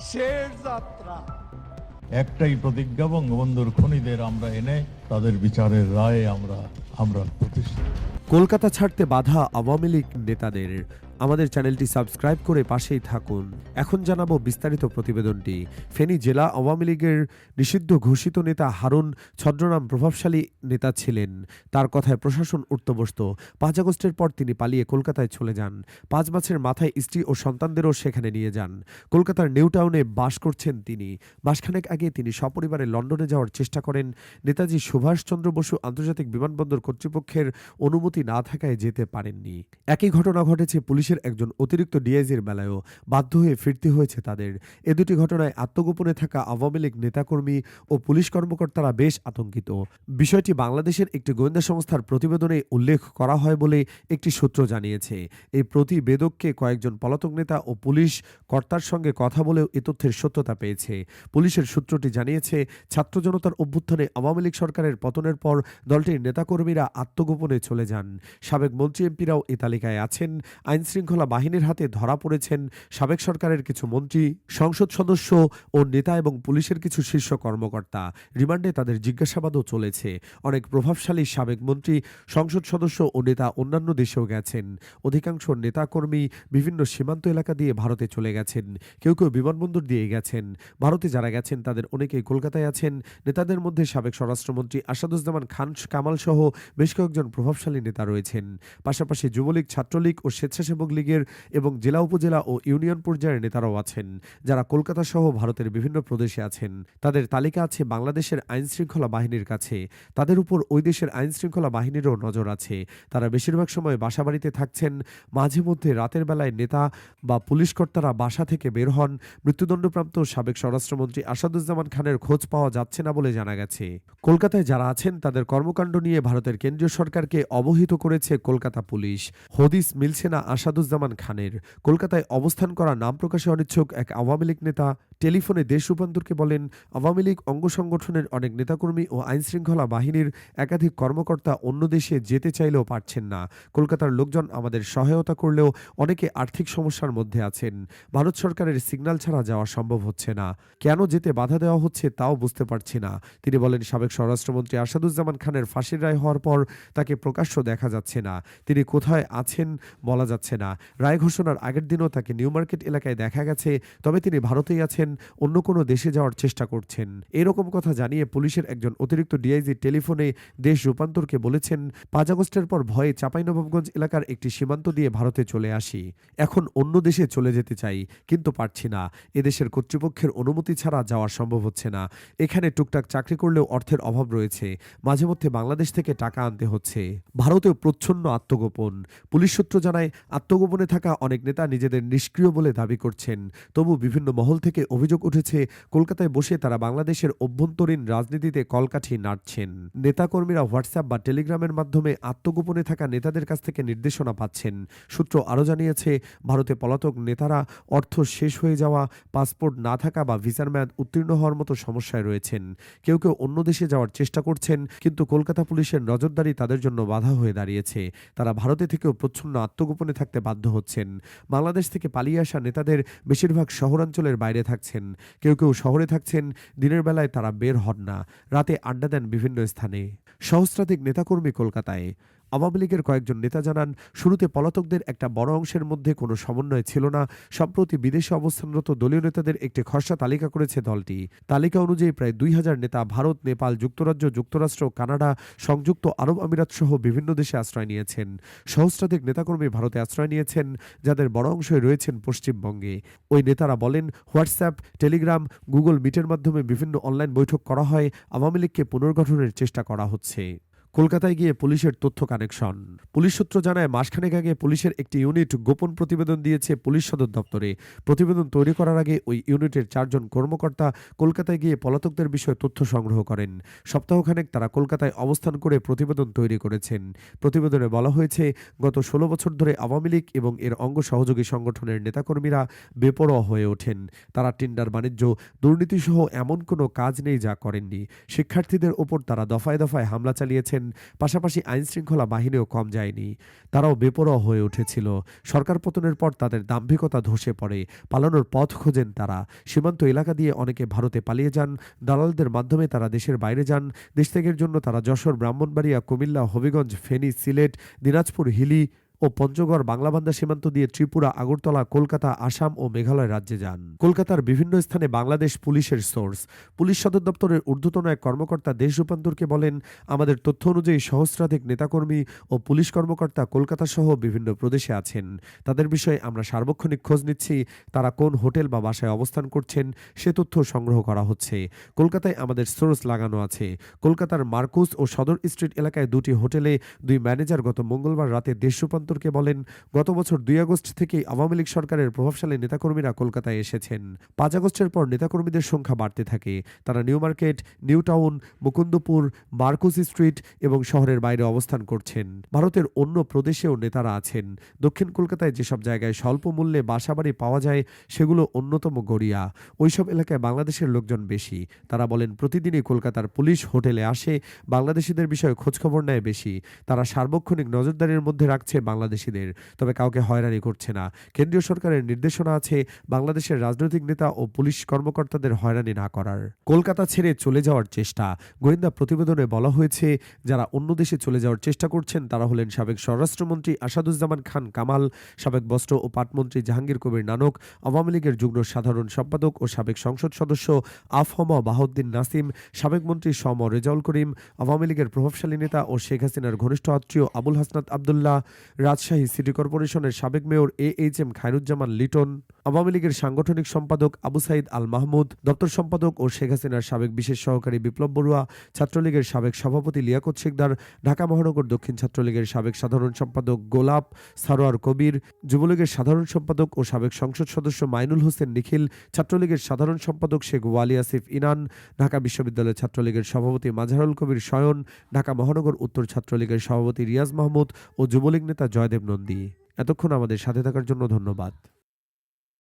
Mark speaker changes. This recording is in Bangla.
Speaker 1: শেষ যাত্রা।
Speaker 2: একটাই প্রতিজ্ঞা বঙ্গবন্ধুর খনিদের আমরা এনে তাদের বিচারের রায়ে আমরা আমরা প্রতিষ্ঠা
Speaker 3: কলকাতা ছাড়তে বাধা আওয়ামী লীগ নেতাদের আমাদের চ্যানেলটি সাবস্ক্রাইব করে পাশেই থাকুন। এখন জানাব বিস্তারিত প্রতিবেদনটি। ফেনী জেলা আওয়ামী লীগের নিষিদ্ধ ঘোষিত নেতা হারুন ছদ্রনাম প্রভাবশালী নেতা ছিলেন। তার কথায় প্রশাসন উঠতবস্ত পাঁচ আগস্টের পর তিনি পালিয়ে কলকাতায় চলে যান। পাঁচ মাসের মাথায় স্ত্রী ও সন্তানদেরও সেখানে নিয়ে যান। কলকাতার নিউ টাউনে বাস করছেন তিনি। মাসখানেক আগে তিনি সপরিবারে লন্ডনে যাওয়ার চেষ্টা করেন। নেতাজি সুভাষচন্দ্র বসু আন্তর্জাতিক বিমানবন্দর কর্তৃপক্ষের অনুমতি না থাকায় যেতে পারেননি। একই ঘটনা ঘটেছে পুলিশের একজন অতিরিক্ত ডিআইজির বেলায়ও বাধ্য হয়ে ফিরতে হয়েছে তাদের। এ দুটি ঘটনায় আত্মগোপনে থাকা আওয়ামী লীগ নেতাকর্মী ও পুলিশ কর্মকর্তারা বেশ আতঙ্কিত। বিষয়টি বাংলাদেশের একটি গোয়েন্দা সংস্থার প্রতিবেদনে উল্লেখ করা হয় বলে একটি সূত্র জানিয়েছে। এই প্রতিবেদককে কয়েকজন পলাতক নেতা ও পুলিশ কর্তার সঙ্গে কথা বলেও এ তথ্যের সত্যতা পেয়েছে। পুলিশের সূত্রটি জানিয়েছে, ছাত্র জনতার অভ্যুত্থানে আওয়ামী লীগ সরকারের পতনের পর দলটির নেতাকর্মীরা আত্মগোপনে চলে যান। সাবেক মন্ত্রী এমপিরাও এ তালিকায় আছেন। আইন শৃঙ্খলা বাহিনীর হাতে ধরা পড়েছেন সাবেক সরকারের কিছু মন্ত্রী, সংসদ সদস্য ও নেতা এবং পুলিশের কিছু শীর্ষ কর্মকর্তা। রিমান্ডে তাদের জিজ্ঞাসাবাদও চলেছে। অনেক প্রভাবশালী সাবেক মন্ত্রী, সংসদ সদস্য ও নেতা অন্যান্য দেশেও গেছেন। অধিকাংশ নেতাকর্মী বিভিন্ন সীমান্ত এলাকা দিয়ে ভারতে চলে গেছেন। কেউ কেউ বিমানবন্দর দিয়ে গেছেন। ভারতে যারা গেছেন, তাদের অনেকেই কলকাতায় আছেন। নেতাদের মধ্যে সাবেক স্বরাষ্ট্রমন্ত্রী আসাদুজ্জামান খান কামাল সহ বেশ কয়েকজন প্রভাবশালী নেতা রয়েছেন। পাশাপাশি যুবলীগ, ছাত্রলীগ ও স্বেচ্ছাসেবক লীগের এবং জেলা, উপজেলা ও ইউনিয়ন পর্যায়ের নেতারাও আছেন, যারা কলকাতা সহ ভারতের বিভিন্ন প্রদেশে আছেন। তাদের তালিকা আছে বাংলাদেশের আইন শৃঙ্খলা বাহিনীর কাছে। তাদের উপর ওই দেশের আইন শৃঙ্খলা বাহিনীরও নজর আছে। তারা বেশিরভাগ সময় বাসাবাড়িতে থাকছেন। মাঝে মধ্যে রাতের বেলায় নেতা বা পুলিশ কর্তারা বাসা থেকে বের হন। মৃত্যুদণ্ডপ্রাপ্ত সাবেক স্বরাষ্ট্রমন্ত্রী আসাদুজ্জামান খানের খোঁজ পাওয়া যাচ্ছে না বলে জানা গেছে। কলকাতায় যারা আছেন, তাদের কর্মকাণ্ড নিয়ে ভারতের কেন্দ্রীয় সরকারকে অবহিত করেছে কলকাতা পুলিশ। হদিস মিলছে না আসাদুজ্জামান খানের। কলকাতায় অবস্থান করা নাম প্রকাশে অনিচ্ছুক এক আওয়ামী লীগ নেতা টেলিফোনে দেশ রূপান্তরকে বলেন, আওয়ামী লীগ অঙ্গ সংগঠনের অনেক নেতাকর্মী ও আইনশৃঙ্খলা বাহিনীর একাধিক কর্মকর্তা অন্য দেশে যেতে চাইলেও পারছেন না। কলকাতার লোকজন আমাদের সহায়তা করলেও অনেকে আর্থিক সমস্যার মধ্যে আছেন। ভারত সরকারের সিগন্যাল ছাড়া যাওয়া সম্ভব হচ্ছে না। কেন যেতে বাধা দেওয়া হচ্ছে তাও বুঝতে পারছি না। তিনি বলেন, সাবেক স্বরাষ্ট্রমন্ত্রী আসাদুজ্জামান খানের ফাঁসির রায় হওয়ার পর তাকে প্রকাশ্য দেখা যাচ্ছে না। তিনি কোথায় আছেন বলা যাচ্ছে না। রায় ঘোষণার আগের দিনও তাকে নিউ মার্কেট এলাকায় দেখা গেছে, তবে তিনি ভারতেই আছেন। অন্য কোনো দেশে যাওয়ার চেষ্টা করছেন। এরকম কথা জানিয়ে পুলিশের একজন অতিরিক্ত ডিআইজি টেলিফোনে দেশ রূপান্তরকে বলেছেন, পাঁচ আগস্টের পর ভয়ে চাঁপাইনবাবগঞ্জ এলাকার একটি সীমান্ত দিয়ে ভারতে চলে আসি। এখন অন্য দেশে চলে যেতে চাই, কিন্তু পারছি না। এদেশের কর্তৃপক্ষের অনুমতি ছাড়া যাওয়া সম্ভব হচ্ছে না। এখানে টুকটাক চাকরি করলেও অর্থের অভাব রয়েছে। মাঝে মধ্যে বাংলাদেশ থেকে টাকা আনতে হচ্ছে। ভারতেও প্রচ্ছন্ন আত্মগোপন। পুলিশ সূত্র জানায়, আত্মগোপনে থাকা অনেক নেতা নিজেদের নিষ্ক্রিয় বলে দাবি করছেন। তবু বিভিন্ন মহল থেকে অভিযোগ উঠেছে, কলকাতায় বসে তারা বাংলাদেশের অভ্যন্তরীণ রাজনীতিতে কলকাঠি নাড়ছেন। নেতাকর্মীরা হোয়াটসঅ্যাপ বা টেলিগ্রামের মাধ্যমে আত্মগোপনে থাকা নেতাদের কাছ থেকে নির্দেশনা পাচ্ছেন। সূত্র আরও জানিয়েছে, ভারতে পলাতক নেতারা অর্থ শেষ হয়ে যাওয়া, পাসপোর্ট না থাকা বা ভিসার মেয়াদ উত্তীর্ণ হওয়ার মতো সমস্যায় রয়েছেন। কেউ কেউ অন্য দেশে যাওয়ার চেষ্টা করছেন, কিন্তু কলকাতা পুলিশের নজরদারি তাদের জন্য বাধা হয়ে দাঁড়িয়েছে। তারা ভারতে থেকেও প্রচ্ছন্ন আত্মগোপনে থাকতে বাধ্য হচ্ছেন। বাংলাদেশ থেকে পালিয়ে আসা নেতাদের বেশিরভাগ শহরাঞ্চলের বাইরে থাকছেন। কেউ কেউ শহরে থাকছেন, দিনের বেলায় তারা বের হন না, রাতে আড্ডা দেন বিভিন্ন স্থানে। সহস্রাধিক নেতাকর্মী কলকাতায়। আওয়ামী লীগের কয়েকজন নেতা জানান, শুরুতে পলাতকদের একটা বড় অংশের মধ্যে কোনো সমন্বয় ছিল না। সম্প্রতি বিদেশে অবস্থানরত দলীয় নেতাদের একটি খসড়া তালিকা করেছে দলটি। তালিকা অনুযায়ী প্রায় দুই হাজার নেতা ভারত, নেপাল, যুক্তরাজ্য, যুক্তরাষ্ট্র, কানাডা, সংযুক্ত আরব আমিরাত সহ বিভিন্ন দেশে আশ্রয় নিয়েছেন। সহস্রাধিক নেতাকর্মী ভারতে আশ্রয় নিয়েছেন, যাদের বড় অংশই রয়েছেন পশ্চিমবঙ্গে। ওই নেতারা বলেন, হোয়াটসঅ্যাপ, টেলিগ্রাম, গুগল মিটের মাধ্যমে বিভিন্ন অনলাইন বৈঠক করা হয়। আওয়ামী লীগকে পুনর্গঠনের চেষ্টা করা হচ্ছে। কলকাতায় গিয়ে পুলিশের তথ্য কানেকশন। পুলিশ সূত্র জানায়, মাসখানেক আগে পুলিশের একটি ইউনিট গোপন প্রতিবেদন দিয়েছে পুলিশ সদর দপ্তরে। প্রতিবেদন তৈরি করার আগে ওই ইউনিটের চারজন কর্মকর্তা কলকাতায় গিয়ে পলাতকদের বিষয়ে তথ্য সংগ্রহ করেন। সপ্তাহখানেক তারা কলকাতায় অবস্থান করে প্রতিবেদন তৈরি করেছেন। প্রতিবেদনে বলা হয়েছে, গত ষোলো বছর ধরে আওয়ামী লীগ এবং এর অঙ্গ সহযোগী সংগঠনের নেতাকর্মীরা বেপরোয়া হয়ে ওঠেন। তারা টিন্ডার বাণিজ্য, দুর্নীতিসহ এমন কোনো কাজ নেই যা করেননি। শিক্ষার্থীদের ওপর তারা দফায় দফায় হামলা চালিয়েছেন। পাশাপাশি আইনশৃঙ্খলা বাহিনীও কম যায়নি। তারাও বেপরোয়া হয়ে উঠেছিল। সরকার পতনের পর তাদের দাম্ভিকতা ধসে পড়ে। পালানোর পথ খোঁজেন তারা। সীমান্ত এলাকা দিয়ে অনেকে ভারতে পালিয়ে যান। দালালদের মাধ্যমে তারা দেশের বাইরে যান। দেশ ত্যাগের জন্য তারা যশোর, ব্রাহ্মণবাড়িয়া, কুমিল্লা, হবিগঞ্জ, ফেনী, সিলেট, দিনাজপুর, হিলি ও পঞ্চগড় বাংলাবান্ধা সীমান্ত দিয়ে ত্রিপুরা, আগরতলা, কলকাতা, আসাম ও মেঘালয় রাজ্যে যান। কলকাতার বিভিন্ন স্থানে বাংলাদেশ পুলিশের সোর্স। পুলিশ সদর দপ্তরের ঊর্ধ্বতন এক কর্মকর্তা দেশ রূপান্তরকে বলেন, আমাদের তথ্য অনুযায়ী সহস্রাধিক নেতাকর্মী ও পুলিশ কর্মকর্তা কলকাতা সহ বিভিন্ন প্রদেশে আছেন। তাদের বিষয়ে আমরা সার্বক্ষণিক খোঁজ নিচ্ছি, তারা কোন হোটেল বা বাসায় অবস্থান করছেন, সে তথ্য সংগ্রহ করা হচ্ছে। কলকাতায় আমাদের সোর্স লাগানো আছে। কলকাতার মার্কুস ও সদর স্ট্রিট এলাকায় দুটি হোটেলে দুই ম্যানেজার গত মঙ্গলবার রাতে দেশ রূপান্তরকে বলেন, গত বছর দুই আগস্ট থেকেই আওয়ামী লীগ সরকারের প্রভাবশালী নেতাকর্মীরা কলকাতায় এসেছেন। পাঁচ আগস্টের পর নেতাকর্মীদের সংখ্যা বাড়তে থাকে। তারা New Market, New Town, Mukundapur Marquis Street এবং শহরের বাইরে অবস্থান করছেন। ভারতের অন্য প্রদেশেও নেতারা আছেন। দক্ষিণ কলকাতায় যেসব জায়গায় স্বল্প মূল্যে বাসাবাড়ি পাওয়া যায়, সেগুলো অন্যতম গড়িয়া। ওইসব এলাকায় বাংলাদেশের লোকজন বেশি। তারা বলেন, প্রতিদিনই কলকাতার পুলিশ হোটেলে আসে, বাংলাদেশিদের বিষয়ে খোঁজখবর নেয় বেশি। তারা সার্বক্ষণিক নজরদারির মধ্যে রাখছে বাংলাদেশিদের, তবে কাউকে হয়রানি করছে না। কেন্দ্রীয় সরকারের নির্দেশনা আছে বাংলাদেশের রাজনৈতিক নেতা ও পুলিশ কর্মকর্তাদের হয়রানি না করার। কলকাতা ছেড়ে চলে যাওয়ার চেষ্টা। গোয়েন্দা প্রতিবেদনে বলা হয়েছে, যারা অন্য দেশে চলে যাওয়ার চেষ্টা করছেন, তারা হলেন সাবেক স্বরাষ্ট্রমন্ত্রী আসাদুজ্জামান খান কামাল, সাবেক বস্ত্র ও পাটমন্ত্রী জাহাঙ্গীর কবির নানক, আওয়ামী লীগের যুগ্ম সাধারণ সম্পাদক ও সাবেক সংসদ সদস্য আফহম বাহাউদ্দিন নাসিম, সাবেক মন্ত্রী সম রেজাউল করিম, আওয়ামী লীগের প্রভাবশালী নেতা ও শেখ হাসিনার ঘনিষ্ঠ আত্মীয় আবুল হাসনাত আবদুল্লাহ রাজশাহী সিটি কর্পোরেশনের সাবেক mayor A H M Khairuzzaman Liton, Awami লীগের সাংগঠনিক সম্পাদক আবু সাইদ আল মাহমুদ, দপ্তর সম্পাদক ও শেখ হাসিনার সাবেক বিশেষ সহকারী বিপ্লব বড়ুয়া, ছাত্রলীগের সাবেক সভাপতি লিয়াকত শেখদার, ঢাকা মহানগর দক্ষিণ ছাত্রলীগের সাবেক সাধারণ সম্পাদক গোলাপ সারোয়ার কবির, যুবলীগের সাধারণ সম্পাদক ও সাবেক সংসদ সদস্য মাইনুল হোসেন নিখিল, ছাত্রলীগের সাধারণ সম্পাদক শেখ ওয়ালি আসিফ ইনান, ঢাকা বিশ্ববিদ্যালয় ছাত্রলীগের সভাপতি মাঝারুল কবির শয়ন ঢাকা মহানগর উত্তর ছাত্রলীগের সভাপতি রিয়াজ মাহমুদ ও যুবলীগ নেতা জয়দেব নন্দী এতক্ষণ আমাদের সাথে থাকার জন্য ধন্যবাদ।